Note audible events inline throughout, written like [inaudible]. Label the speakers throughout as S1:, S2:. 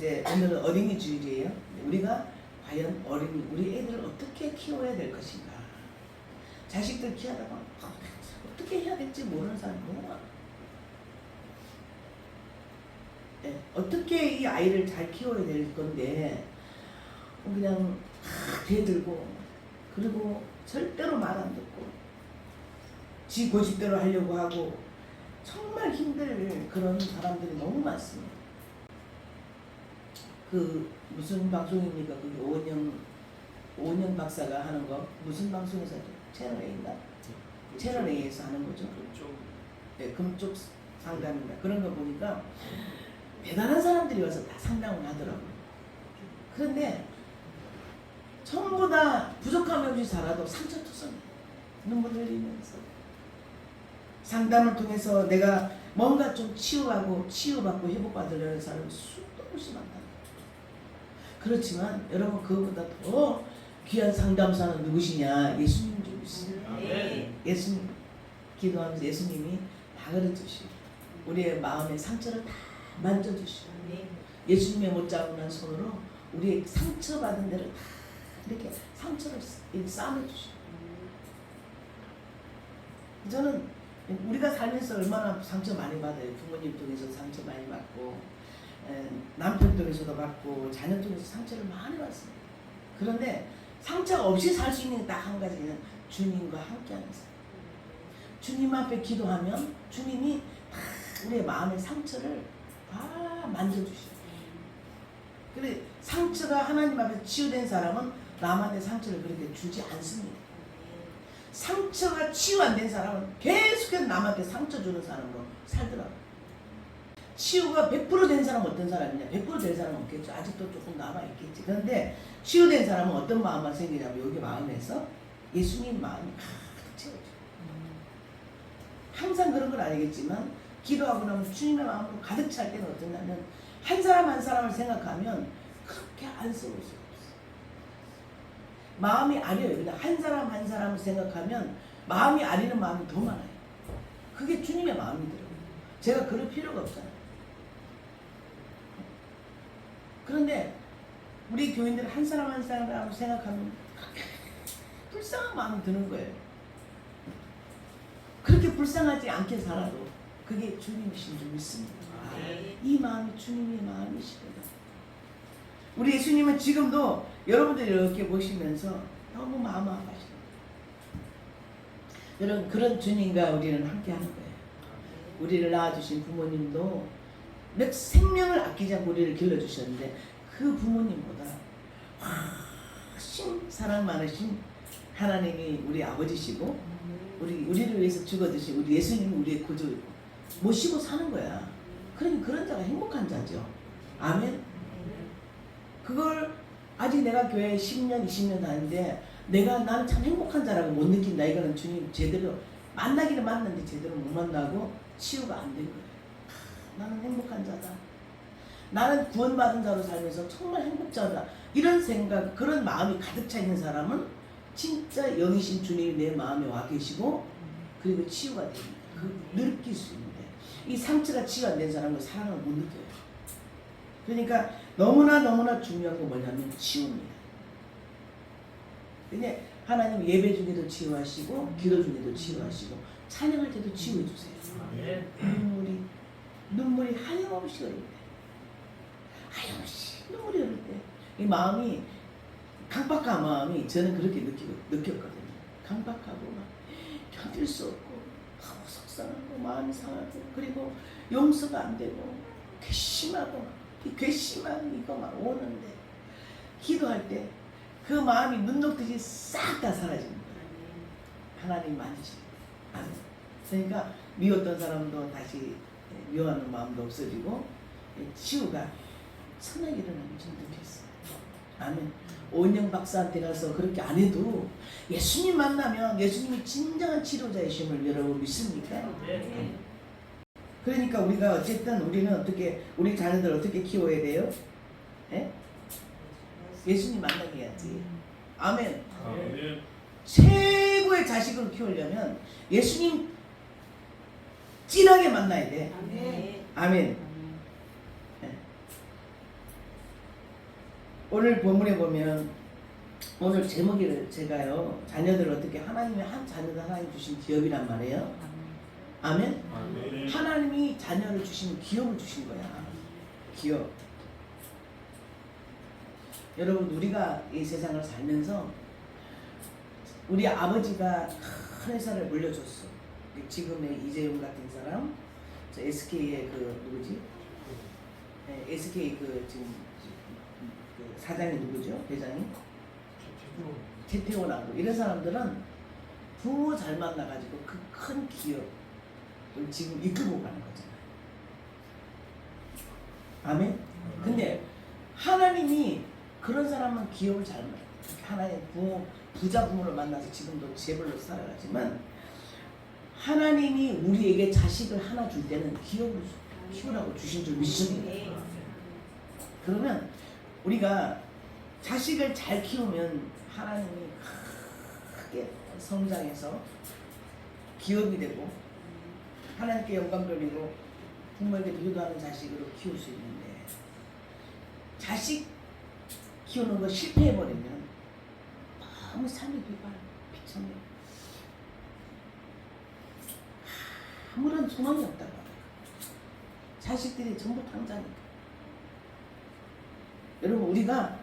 S1: 이제 오늘은 어린이 주일이에요. 우리가 과연 어린이 우리 애들을 어떻게 키워야 될 것인가? 자식들 키우다가 어떻게 해야 될지 모르는 사람 너무 많아. 예, 어떻게 이 아이를 잘 키워야 될 건데 그냥 다 대들고 그리고 절대로 말 안 듣고 지 고집대로 하려고 하고 정말 힘들 그런 사람들이 너무 많습니다. 그 무슨 방송입니까? 그 오은영 오은영 박사가 하는 거 무슨 방송에서 하죠? 채널 A인가? 채널 A에서 하는 거죠.
S2: 그쪽
S1: 네, 금쪽 상담입니다. 그런 거 보니까 대단한 사람들이 와서 다 상담을 하더라고요. 그런데 전부 다 부족함이 없이 살아도 상처투성이 눈물 흘리면서 상담을 통해서 내가 뭔가 좀 치유하고 치유받고 회복받으려는 사람이 수도 없이 많다. 그렇지만 여러분 그거보다 더 귀한 상담사는 누구시냐? 예수님 좀 있어요.
S2: 아멘.
S1: 예수님 기도하면서 예수님이 다 가르쳐주시고 우리의 마음의 상처를 다 만져주시고 예수님의 못 잡는 손으로 우리의 상처받은 데를 다 이렇게 상처를 싸매주시고 저는 우리가 살면서 얼마나 상처 많이 받아요 부모님 통해서 상처 많이 받고 에, 남편 통해서도 받고 자녀 통해서 상처를 많이 받습니다 그런데 상처가 없이 살 수 있는 게딱한 가지는 주님과 함께하는 삶 주님 앞에 기도하면 주님이 다 우리의 마음의 상처를 다. 그래 상처가 하나님 앞에 치유된 사람은 남한테 상처를 그렇게 주지 않습니다. 상처가 치유 안 된 사람은 계속해서 남한테 상처 주는 사람으로 살더라고요. 치유가 100%된 사람은 어떤 사람이냐? 100%된 사람은 없겠죠. 아직도 조금 남아있겠지. 그런데 치유된 사람은 어떤 마음만 생기냐면 여기 마음에서 예수님 마음이 가득 채워져. 항상 그런 건 아니겠지만 기도하고 나면 주님의 마음으로 가득 찰 때는 어떠냐면 한 사람 한 사람을 생각하면 그렇게 안쓰러울 수 없어. 마음이 아려요. 그냥 한 사람 한 사람을 생각하면 마음이 아리는 마음이 더 많아요. 그게 주님의 마음이더라고요. 제가 그럴 필요가 없잖아요. 그런데 우리 교인들 한 사람 한 사람을 생각하면 불쌍한 마음이 드는 거예요. 그렇게 불쌍하지 않게 살아도 그게 주님이신 줄 믿습니다.
S2: 아멘.
S1: 이 마음이 주님의 마음이시거든. 우리 예수님은 지금도 여러분들 이렇게 보시면서 너무 마음 아파하시는 거예요. 여러분 그런 주님과 우리는 함께 하는 거예요. 우리를 낳아주신 부모님도 몇 생명을 아끼지 않고 우리를 길러주셨는데 그 부모님보다 훨씬 사랑 많으신 하나님이 우리 아버지시고 우리 우리를 위해서 죽어드신 우리 예수님 우리의 구주이고 모시고 사는 거야. 그러니 그런 자가 행복한 자죠. 아멘. 그걸 아직 내가 교회 10년, 20년 다니는데 내가 나는 참 행복한 자라고 못 느낀다. 이거는 주님 제대로 만나기는 만났는데 제대로 못 만나고 치유가 안 된. 아, 나는 행복한 자다. 나는 구원받은 자로 살면서 정말 행복자다. 이런 생각, 그런 마음이 가득 차 있는 사람은 진짜 영이신 주님이 내 마음에 와 계시고 그리고 치유가 됩니다. 그 느낄 수 있는데 이 상처가 치유 안된 사람은 사랑을 못 느껴요. 그러니까 너무나 너무나 중요한 건 뭐냐면 치유입니다. 근데 하나님 예배 중에도 치유하시고 기도 중에도 치유하시고 찬양할 때도 치유해 주세요.
S2: 아멘.
S1: 눈물이 하염없이 흐를 때 하염없이 눈물이 흐를 때 이 마음이 강박한 마음이 저는 그렇게 느끼고 느꼈거든요. 강박하고 막 견딜 수 없고 너무 속상하고 마음이 상하고 그리고 용서가 안 되고 괘씸하고 이 괘씸한 이거 막 오는데 기도할 때 그 마음이 눈 녹듯이 싹 다 사라지는 거예요. 하나님 만지시고 아멘. 그러니까 미웠던 사람도 다시 미워하는 마음도 없어지고 치유가 선하게 일어나는 좀 느꼈어요. 아멘. 오은영 박사한테 가서 그렇게 안 해도 예수님 만나면 예수님이 진정한 치료자이심을 여러분 믿습니까?
S2: 네.
S1: 그러니까 우리가 어쨌든 우리는 어떻게 우리 자녀들 어떻게 키워야 돼요? 예? 예수님 만나게 해야지. 아멘.
S2: 아멘.
S1: 최고의 자식을 키우려면 예수님 진하게 만나야 돼.
S3: 아멘.
S1: 아멘. 오늘 본문에 보면 오늘 제목을 제가요 자녀들을 어떻게 하나님의 한 자녀들 하나님 주신 기업이란 말이에요. 아멘.
S2: 아멘.
S1: 하나님이 자녀를 주신 기업을 주신 거야. 기업. 여러분 우리가 이 세상을 살면서 우리 아버지가 큰 회사를 물려줬어. 지금의 이재용 같은 사람, 저 SK의 그 누구지? 네, SK 그 지금 그 사장이 누구죠? 회장이? 최태원하고 이런 사람들은 부모 잘 만나가지고 그 큰 기업을 지금 이끌고 가는 거잖아요. 아멘. 근데 하나님이 그런 사람은 기업을 잘 만나. 하나님 부모 부자 부모를 만나서 지금도 재벌로 살아가지만 하나님이 우리에게 자식을 하나 줄 때는 기업을 키우라고 주신 줄 믿습니다. 그러면 우리가 자식을 잘 키우면 하나님이 크게 성장해서 기업이 되고 하나님께 영광 돌리고 부모에게 효도하는 자식으로 키울 수 있는데 자식 키우는 거 실패해버리면 너무 삶이 비발 비참해 아무런 소망이 없다고 자식들이 전부 당자니까 여러분 우리가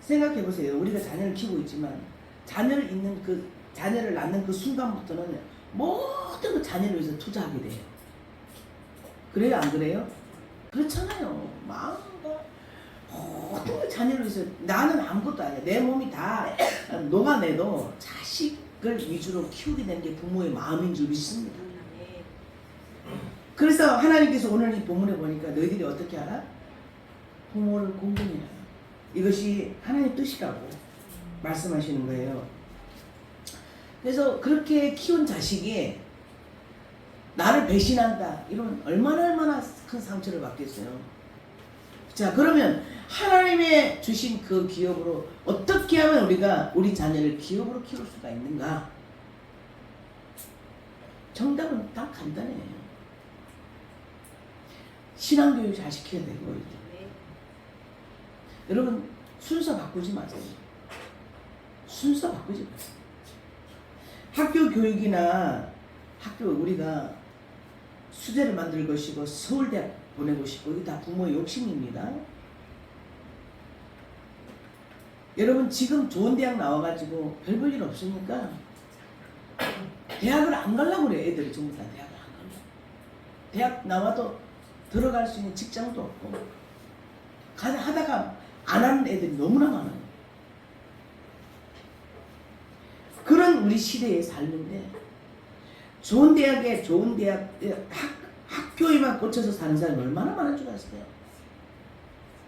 S1: 생각해 보세요. 우리가 자녀를 키우고 있지만 자녀를 있는 그 자녀를 낳는 그 순간부터는 모든 그 자녀를 위해서 투자하게 돼요. 그래요, 안 그래요? 그렇잖아요. 마음과 모든 그 자녀를 위해서 나는 아무것도 아니야. 내 몸이 다 [clears throat] 녹아내도 자식을 위주로 키우게 된게 부모의 마음인 줄 믿습니다. 그래서 하나님께서 오늘 이 본문에 보니까 너희들이 어떻게 알아? 부모를 공경해라. 이것이 하나님 뜻이라고 말씀하시는 거예요. 그래서 그렇게 키운 자식이 나를 배신한다. 이런 얼마나 얼마나 큰 상처를 받겠어요. 자, 그러면 하나님의 주신 그 기업으로 어떻게 하면 우리가 우리 자녀를 기업으로 키울 수가 있는가? 정답은 딱 간단해요. 신앙교육 잘 시켜야 되고, 이제. 여러분 순서 바꾸지 마세요. 순서 바꾸지 마세요. 학교 교육이나 학교 우리가 수제를 만들 것이고 서울대 보내고 싶고 이게 다 부모의 욕심입니다. 여러분 지금 좋은 대학 나와가지고 별 볼 일 없으니까 대학을 안 가려고 그래 애들이 전부 다 대학을 안 가려고 대학 나와도 들어갈 수 있는 직장도 없고 가 하다가 안 하는 애들이 너무나 많아요. 그런 우리 시대에 살는데 좋은 대학에 좋은 대학 학, 학교에만 꽂혀서 사는 사람이 얼마나 많은 줄 아세요?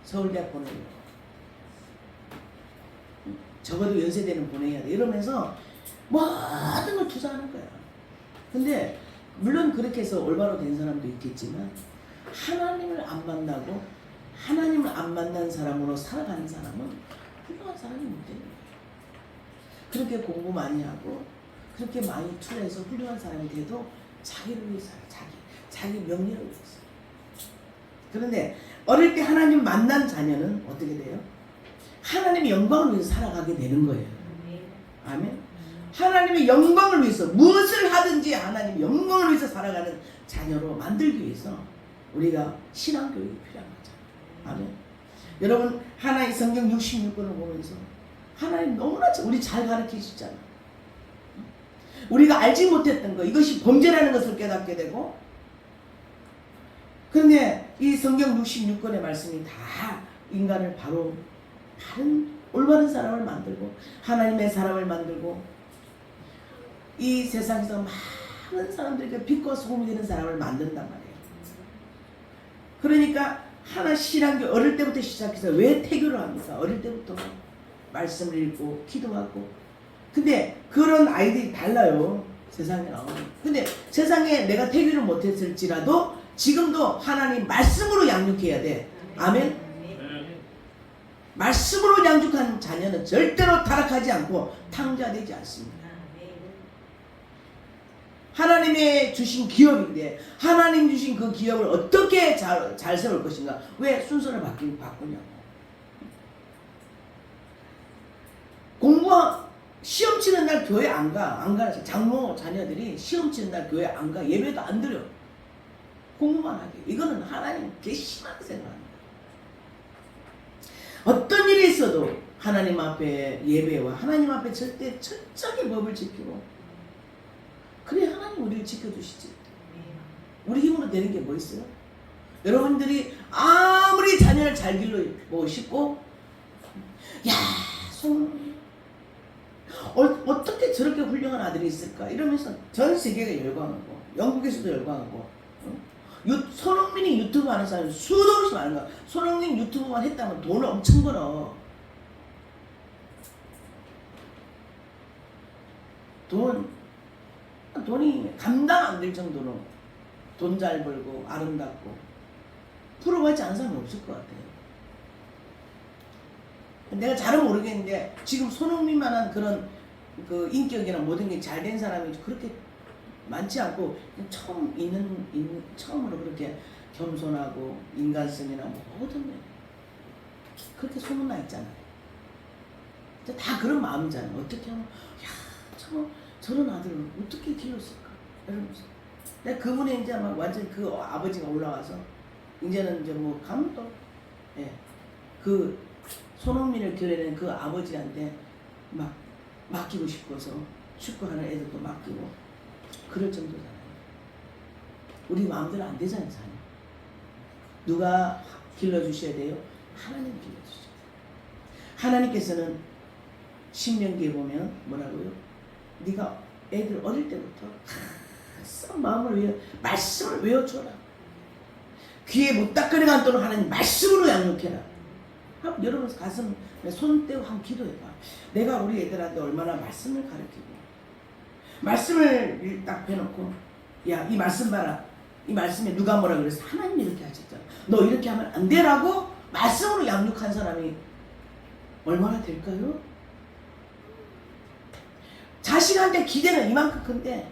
S1: 서울대학 보내려고 적어도 연세대는 보내야 돼 이러면서 모든 걸 투자하는 거야. 근데 물론 그렇게 해서 올바로 된 사람도 있겠지만 하나님을 안 만나고 하나님을 안 만난 사람으로 살아가는 사람은 훌륭한 사람이 못 거예요. 그렇게 공부 많이 하고 그렇게 많이 투자해서 훌륭한 사람이 돼도 자기를 위해서 자기 자기 명예를 위해서. 그런데 어릴 때 하나님 만난 자녀는 어떻게 돼요? 하나님의 영광을 위해서 살아가게 되는 거예요. 아멘. 하나님의 영광을 위해서 무엇을 하든지 하나님의 영광을 위해서 살아가는 자녀로 만들기 위해서 우리가 신앙 교육이 필요한 거죠. 아멘. 여러분 하나의 성경 66권을 보면서 하나님 너무나 우리 잘 가르쳐 주잖아. 우리가 알지 못했던 거 이것이 범죄라는 것을 깨닫게 되고 그런데 이 성경 66권의 말씀이 다 인간을 바로 바른 올바른 사람을 만들고 하나님의 사람을 만들고 이 세상에서 많은 사람들에게 빛과 소금이 되는 사람을 만든단 말이에요. 그러니까 하나 신앙교 어릴 때부터 시작해서 왜 태교를 합니까? 어릴 때부터 말씀을 읽고 기도하고. 근데 그런 아이들이 달라요 세상에. 근데 세상에 내가 태교를 못했을지라도 지금도 하나님 말씀으로 양육해야 돼. 아멘. 말씀으로 양육한 자녀는 절대로 타락하지 않고 탕자되지 않습니다 하나님의 주신 기업인데 하나님 주신 그 기업을 어떻게 잘, 잘 세울 것인가 왜 순서를 바뀌, 바꾸냐고 공부하 시험 치는 날 교회 안 가. 안 가. 장모 자녀들이 시험 치는 날 교회 안 가. 예배도 안 드려. 공부만 하게. 이거는 하나님 괘씸하게 생각합니다. 어떤 일이 있어도 하나님 앞에 예배와 하나님 앞에 절대 철저하게 법을 지키고 그래 하나님 우리를 지켜주시지. 우리 힘으로 되는 게 뭐 있어요? 여러분들이 아무리 자녀를 잘 길러 모시고 야 손, 어, 어떻게 저렇게 훌륭한 아들이 있을까? 이러면서 전 세계가 열광하고 영국에서도 열광하고 어? 유, 손흥민이 유튜브 하는 사람이 수도 없이 많은 거야. 손흥민 유튜브만 했다면 돈을 엄청 벌어. 돈 돈이 감당 안 될 정도로 돈 잘 벌고 아름답고 부러워하지 않은 사람이 없을 것 같아요. 내가 잘은 모르겠는데 지금 손흥민만한 그런 그 인격이나 모든 게 잘 된 사람이 그렇게 많지 않고 처음 있는, 있는 처음으로 그렇게 겸손하고 인간성이나 모든 면 그렇게 소문나 있잖아요. 다 그런 마음이잖아요. 어떻게 하면 야저 저런 아들을 어떻게 키웠을까 이러면서 내가 그분이 이제 막 완전 그 아버지가 올라와서 이제는 이제 뭐 감독 예. 그 손흥민을 기르는 그 아버지한테 막 맡기고 싶어서 축구하는 애들도 맡기고 그럴 정도잖아요. 우리 마음대로 안 되잖아요, 사람. 누가 길러주셔야 돼요? 하나님 길러주셔야 돼요. 하나님께서는 신명기에 보면 뭐라고요? 네가 애들 어릴 때부터 항상 마음을 외워 말씀을 외워줘라. 귀에 못 닦으려 한도록 하나님 말씀으로 양육해라. 한번 여러분 가슴 손 떼고 한번 기도해봐. 내가 우리 애들한테 얼마나 말씀을 가르치고 말씀을 딱 빼놓고 야 이 말씀 봐라. 이 말씀에 누가 뭐라 그랬어? 하나님이 이렇게 하셨잖아. 너 이렇게 하면 안 되라고 말씀으로 양육한 사람이 얼마나 될까요? 자식한테 기대는 이만큼 큰데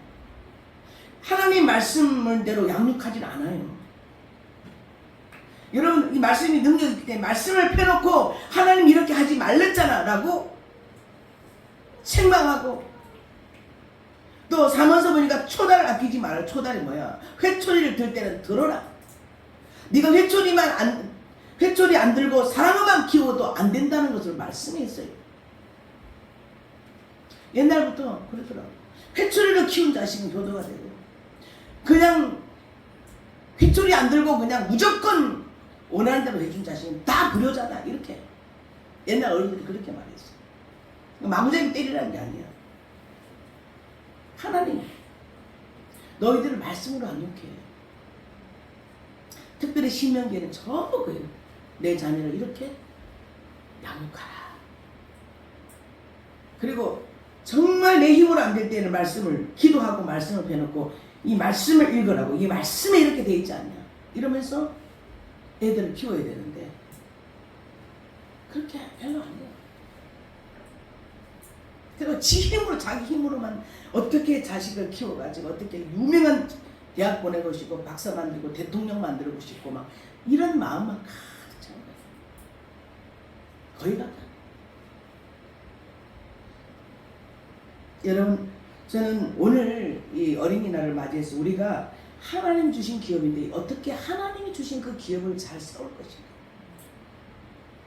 S1: 하나님 말씀대로 양육하진 않아요. 여러분 이 말씀이 능력이 있기 때문에 말씀을 펴놓고 하나님 이렇게 하지 말랬잖아 라고 생각하고 또 사면서 보니까 초달을 아끼지 말아 초달이 뭐야? 회초리를 들 때는 들어라. 네가 회초리만 안 회초리 안 들고 사랑만 키워도 안 된다는 것을 말씀했어요 옛날부터 그러더라고. 회초리를 키운 자식은 교도가 되고. 그냥 회초리 안 들고 그냥 무조건 원하는 대로 해준 자식은 다 불효자다 이렇게. 옛날 어른들이 그렇게 말했어. 마구잡이 때리라는 게 아니야. 하나님 너희들을 말씀으로 양육해. 특별히 신명기에는 전부 그래요 내 자녀를 이렇게 양육하라. 그리고 정말 내 힘으로 안 될 때는 말씀을 기도하고 말씀을 펴놓고 이 말씀을 읽으라고 이 말씀에 이렇게 돼 있지 않냐 이러면서 애들을 키워야 되는데 그렇게 별로 안 해요. 그리고 지 힘으로 자기 힘으로만 어떻게 자식을 키워가지고 어떻게 유명한 대학 보내고 싶고 박사 만들고 대통령 만들고 싶고 막 이런 마음만 가득 찬 거예요. 거의 다. 여러분 저는 오늘 이 어린이날을 맞이해서 우리가 하나님 주신 기업인데 어떻게 하나님이 주신 그 기업을 잘 세울 것인가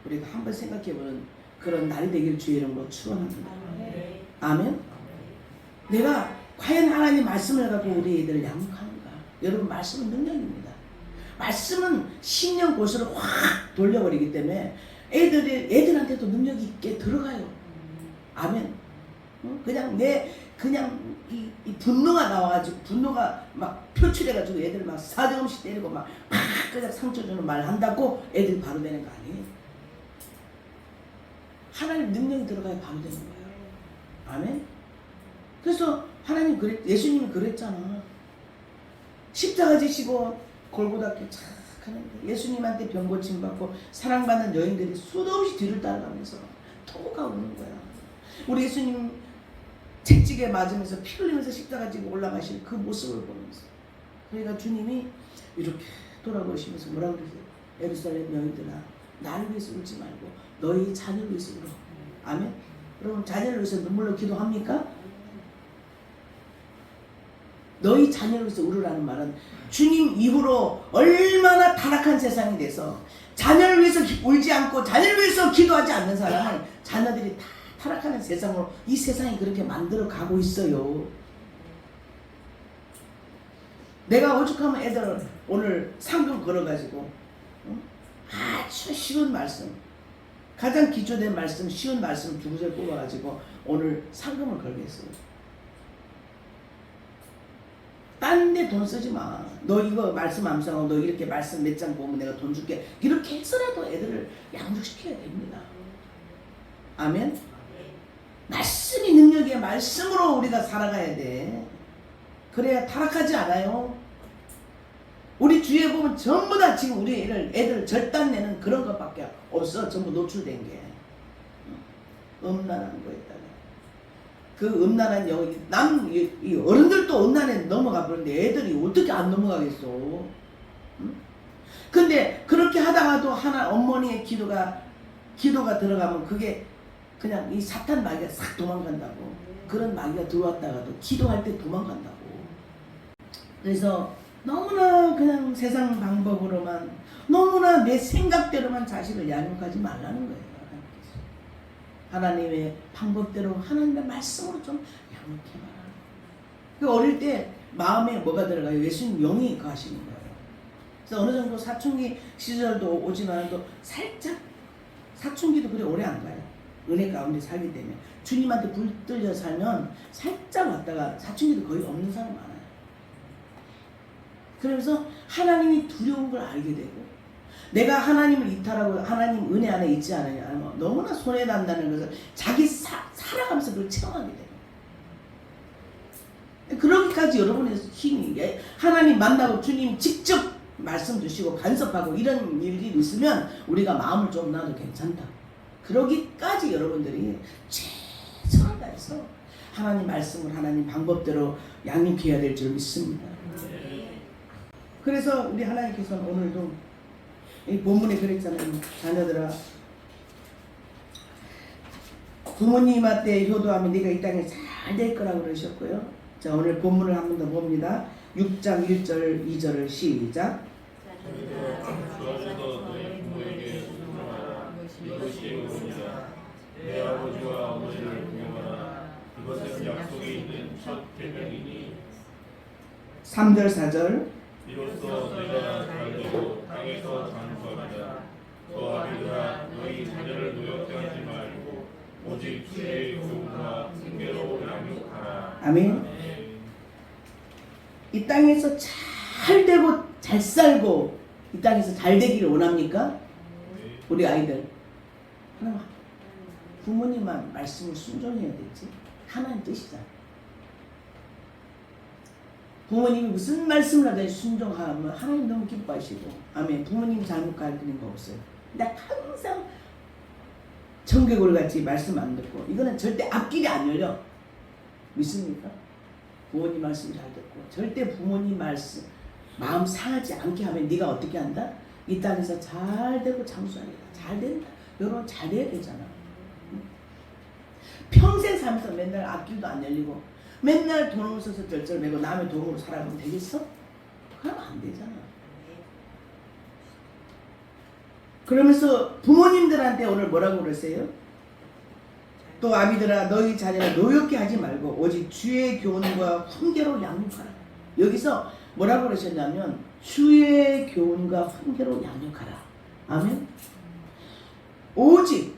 S1: 우리가 한번 생각해보는 그런 날이 되길 주의 이름으로 축원합니다. 아멘. 내가 과연 하나님 말씀을 갖고 우리 애들을 양육하는가? 여러분 말씀은 능력입니다. 말씀은 신령 고수를 확 돌려버리기 때문에 애들이 애들한테도 능력이 있게 들어가요. 아멘. 응? 그냥 내 그냥 이, 이 분노가 나와가지고 분노가 막 표출해가지고 애들 막 사정없이 때리고 막, 막 그냥 상처 주는 말 한다고 애들 바로 되는 거 아니에요. 하나님 능력이 들어가야 바로 되는 거예요. 아멘. 그래서 하나님 그랬 예수님이 그랬잖아. 십자가 지시고 골고다께 착 하는데 예수님한테 병 고침 받고 사랑받는 여인들이 수도 없이 뒤를 따라가면서 토가 오는 거야. 우리 예수님 채찍에 맞으면서 피 흘리면서 십자가 지고 올라가실 그 모습을 보면서 그러니까 주님이 이렇게 돌아보시면서 뭐라 그러세요? 예루살렘 여인들아 나를 위해서 울지 말고 너희 자녀를 위해서 울어. 아멘. 여러분 자녀를 위해서 눈물로 기도합니까? 너희 자녀를 위해서 울으라는 말은 주님 이후로 얼마나 타락한 세상이 돼서 자녀를 위해서 기- 울지 않고 자녀를 위해서 기도하지 않는 사람은 자녀들이 다 타락하는 세상으로 이 세상이 그렇게 만들어 가고 있어요. 내가 오죽하면 애들 오늘 상금 걸어가지고 응? 아주 쉬운 말씀 가장 기초된 말씀 쉬운 말씀 두 구절 뽑아가지고 오늘 상금을 걸겠어요. 딴 데 돈 쓰지 마. 너 이거 말씀 암송하고 너 이렇게 말씀 몇 장 보면 내가 돈 줄게. 이렇게 해서라도 애들을 양육시켜야 됩니다. 아멘. 말씀으로 우리가 살아가야 돼. 그래야 타락하지 않아요. 우리 주위에 보면 전부 다 지금 우리 애들, 애들 절단내는 그런 것밖에 없어. 전부 노출된 게. 음란한 거에다가. 그 음란한 영이, 남, 이, 이 어른들도 음란에 넘어가 버렸는데 애들이 어떻게 안 넘어가겠어. 응? 근데 그렇게 하다가도 하나 어머니의 기도가, 기도가 들어가면 그게 그냥 이 사탄 마귀가 싹 도망간다고. 그런 마귀가 들어왔다가도 기도할 때 도망간다고. 그래서 너무나 그냥 세상 방법으로만 너무나 내 생각대로만 자식을 양육하지 말라는 거예요. 하나님의 방법대로 하나님의 말씀으로 좀 양육해봐라. 그 어릴 때 마음에 뭐가 들어가요? 예수님 영이 가시는 거예요. 그래서 어느 정도 사춘기 시절도 오지만 또 살짝 사춘기도 그래 오래 안 가요. 은혜 가운데 살기 때문에 주님한테 불들려 살면 살짝 왔다가 사춘기도 거의 없는 사람 많아요. 그러면서 하나님이 두려운 걸 알게 되고 내가 하나님을 이탈하고 하나님 은혜 안에 있지 않으냐 뭐 너무나 손해난다는 것을 자기 사, 살아가면서 그걸 체험하게 돼요. 그러기까지 여러분의 힘이 예, 하나님 만나고 주님 직접 말씀 주시고 간섭하고 이런 일이 있으면 우리가 마음을 좀 놔도 괜찮다. 그러기까지 여러분들이 최선을 다해서 하나님 말씀을 하나님 방법대로 양육해야 될 줄 믿습니다. 그래서 우리 하나님께서는 오늘도 이 본문에 그랬잖아요. 자녀들아 부모님한테 효도하면 네가 이 땅에 잘 될 거라고 그러셨고요. 자 오늘 본문을 한 번 더 봅니다. 6장 1절 2절을 시작.
S2: 이것이 의로우니라 내 아버지와 어머니를 공경하라. 이것은 약속에 있는 첫 계명이니
S1: 3절 4절.
S2: 이로써 내가 잘되고 땅에서 장수하리라 또 아비들아 너희 자녀를 노엽게 하지 말고 오직 주의 교훈과 징계로 양육하라.
S1: 아멘. 이 땅에서 잘 되고 잘 살고 이 땅에서 잘 되기를 원합니까? 우리 아이들 하나님 부모님만 말씀을 순종해야 되지 하나님 뜻이잖아. 부모님이 무슨 말씀을 하든 순종하면 하나님 너무 기뻐하시고 아멘 부모님 잘못 가르치는 거 없어요. 근데 항상 청개골 같이 말씀 안 듣고 이거는 절대 앞길이 안 열려 믿습니까? 부모님 말씀 잘 듣고 절대 부모님 말씀 마음 상하지 않게 하면 네가 어떻게 한다? 이 땅에서 잘 되고 장수하리라 잘 된다 여러분 잘 돼야 되잖아 응? 평생 살면서 맨날 앞길도 안 열리고 맨날 돈을 써서 쩔쩔매고 남의 돈으로 살아가면 되겠어? 그러면 안 되잖아 그러면서 부모님들한테 오늘 뭐라고 그러세요? 또 아비들아 너희 자녀를 노엽게 하지 말고 오직 주의 교훈과 훈계로 양육하라. 여기서 뭐라고 그러셨냐면 주의 교훈과 훈계로 양육하라. 아멘. 오직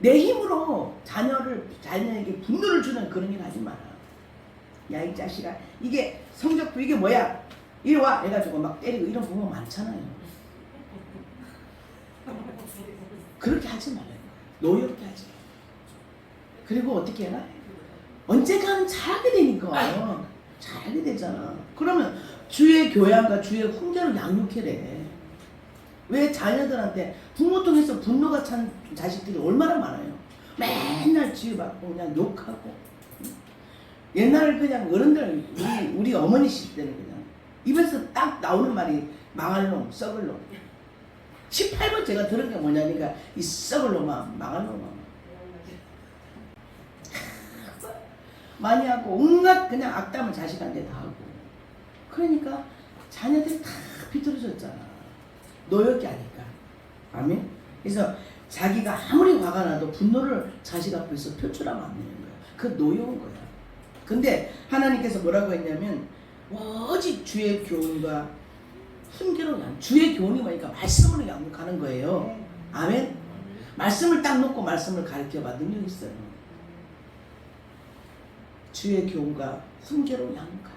S1: 내 힘으로 자녀를 자녀에게 분노를 주는 그런 일 하지 마라. 야 이 자식아 이게 성적표 이게 뭐야? 이리 와 해가지고 막 때리고 이런 부모 많잖아요. 그렇게 하지 말아요. 노엽게 하지 마. 그리고 어떻게 해라? 언젠가는 잘하게 되니까 잘하게 되잖아. 그러면 주의 교양과 주의 훈계를 양육해래. 왜 자녀들한테 부모 통해서 분노가 찬 자식들이 얼마나 많아요. 맨날 지휘받고 그냥 욕하고. 옛날 그냥 어른들 우리 우리 어머니 시대 때는 그냥 입에서 딱 나오는 말이 망할 놈, 썩을 놈. 18번 제가 들은 게 뭐냐니까 이 썩을 놈아, 망할 놈아. [laughs] 많이 하고 온갖 그냥 악담을 자식한테 다 하고 그러니까 자녀들이 다 비틀어졌잖아 노역이 아니까. 아멘? 그래서 자기가 아무리 화가 나도 분노를 자식 앞에서 표출하면 안 되는 거야. 그 노여운 거야. 근데 하나님께서 뭐라고 했냐면 오직 주의 교훈과 훈계로 양 주의 교훈이 뭐니까 말씀으로 양육하는 거예요. 아멘? 말씀을 딱 놓고 말씀을 가르쳐 봐 능력 있어요. 주의 교훈과 훈계로 양육하라.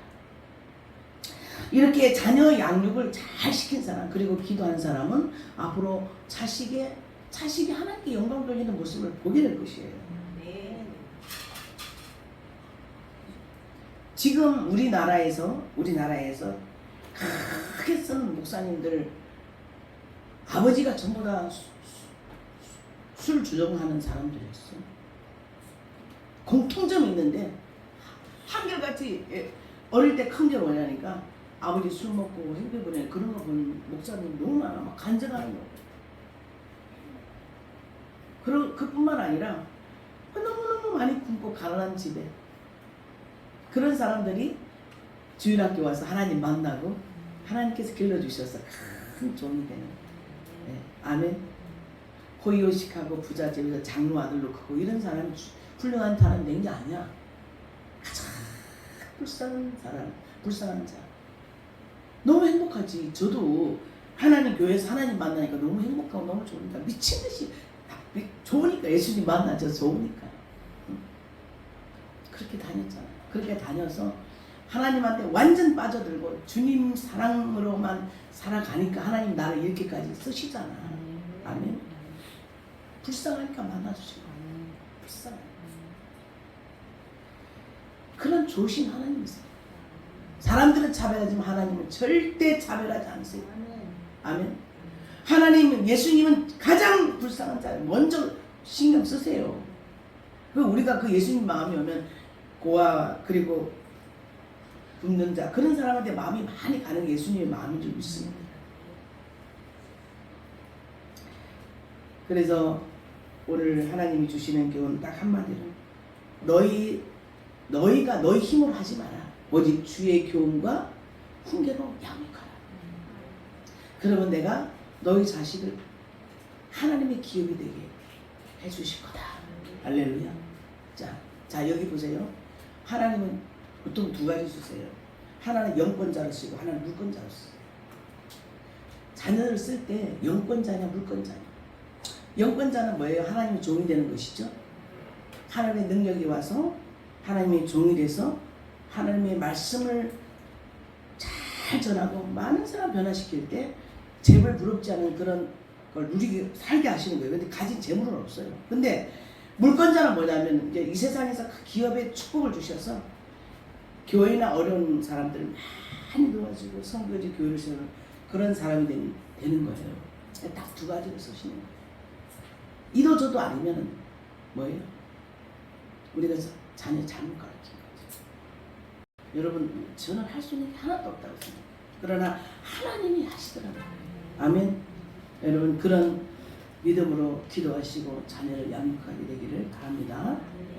S1: 이렇게 자녀 양육을 잘 시킨 사람 그리고 기도한 사람은 앞으로 자식의 자식이 하나님께 영광 돌리는 모습을 보게 될 것이에요. 지금 우리나라에서 우리나라에서 크게 쓰는 목사님들 아버지가 전부 다 술 주정하는 사람들이었어. 공통점이 있는데 한결같이 예, 어릴 때 큰 게 뭐냐니까 아버지 술 먹고 행패 부리는 그런 거 보는 목사님 너무 많아 막 간증하는 거. 그런 그뿐만 아니라 너무너무 많이 굶고 가난한 집에 그런 사람들이 주일 학교 와서 하나님 만나고 하나님께서 길러주셔서 큰 종이 되는 네, 아멘. 호의호식하고 부자 집에서 장로 아들로 크고 이런 사람이 주- 훌륭한 사람 된 게 아니야. 가장 불쌍한 사람, 불쌍한 자. 너무 행복하지. 저도 하나님 교회에서 하나님 만나니까 너무 행복하고 너무 좋으니까 미친 듯이 좋으니까 예수님 만나죠. 좋으니까. 응. 그렇게 다녔잖아. 그렇게 다녀서 하나님한테 완전 빠져들고 주님 사랑으로만 살아가니까 하나님 나를 이렇게까지 쓰시잖아. 아멘. 불쌍하니까 만나주시고 불쌍해. 그런 좋으신 하나님이세요. 사람들은 차별하지만 하나님은 절대 차별하지 않으세요. 아멘. 하나님은 예수님은 가장 불쌍한 자를 먼저 신경 쓰세요. 그 우리가 그 예수님 마음이 오면 고아 그리고 굶는 자 그런 사람한테 마음이 많이 가는 게 예수님의 마음인 줄 믿습니다. 그래서 오늘 하나님이 주시는 교훈 딱 한마디로 너희 너희가 너희 힘으로 하지 마라. 오직 주의 교훈과 훈계로 양육하라. 그러면 내가 너희 자식을 하나님의 기업이 되게 해주실 거다. 할렐루야. 자, 자 여기 보세요. 하나님은 보통 두 가지 쓰세요. 하나는 영권자로 쓰고 하나는 물권자로 쓰고. 자녀를 쓸 때 영권자냐 물권자냐. 영권자는 뭐예요? 하나님의 종이 되는 것이죠. 하나님의 능력이 와서 하나님의 종이 돼서 하나님의 말씀을 잘 전하고 많은 사람 변화시킬 때 재물 부럽지 않은 그런 걸 누리게 살게 하시는 거예요. 근데 가진 재물은 없어요. 근데 물권자는 뭐냐면 이제 이 세상에서 그 기업에 축복을 주셔서 교회나 어려운 사람들을 많이 도와주고 성교지 교회를 세우는 그런 사람이 되는, 되는 거예요. 딱 두 가지를 쓰시는 거예요. 이도 저도 아니면은 뭐예요? 우리가 자- 자녀 잘못 거죠. 여러분 저는 할 수 있는 게 하나도 없다고 생각해요. 그러나 하나님이 하시더라고요. 아멘. 여러분 그런 믿음으로 기도하시고 자녀를 양육하게 되기를 바랍니다. 네.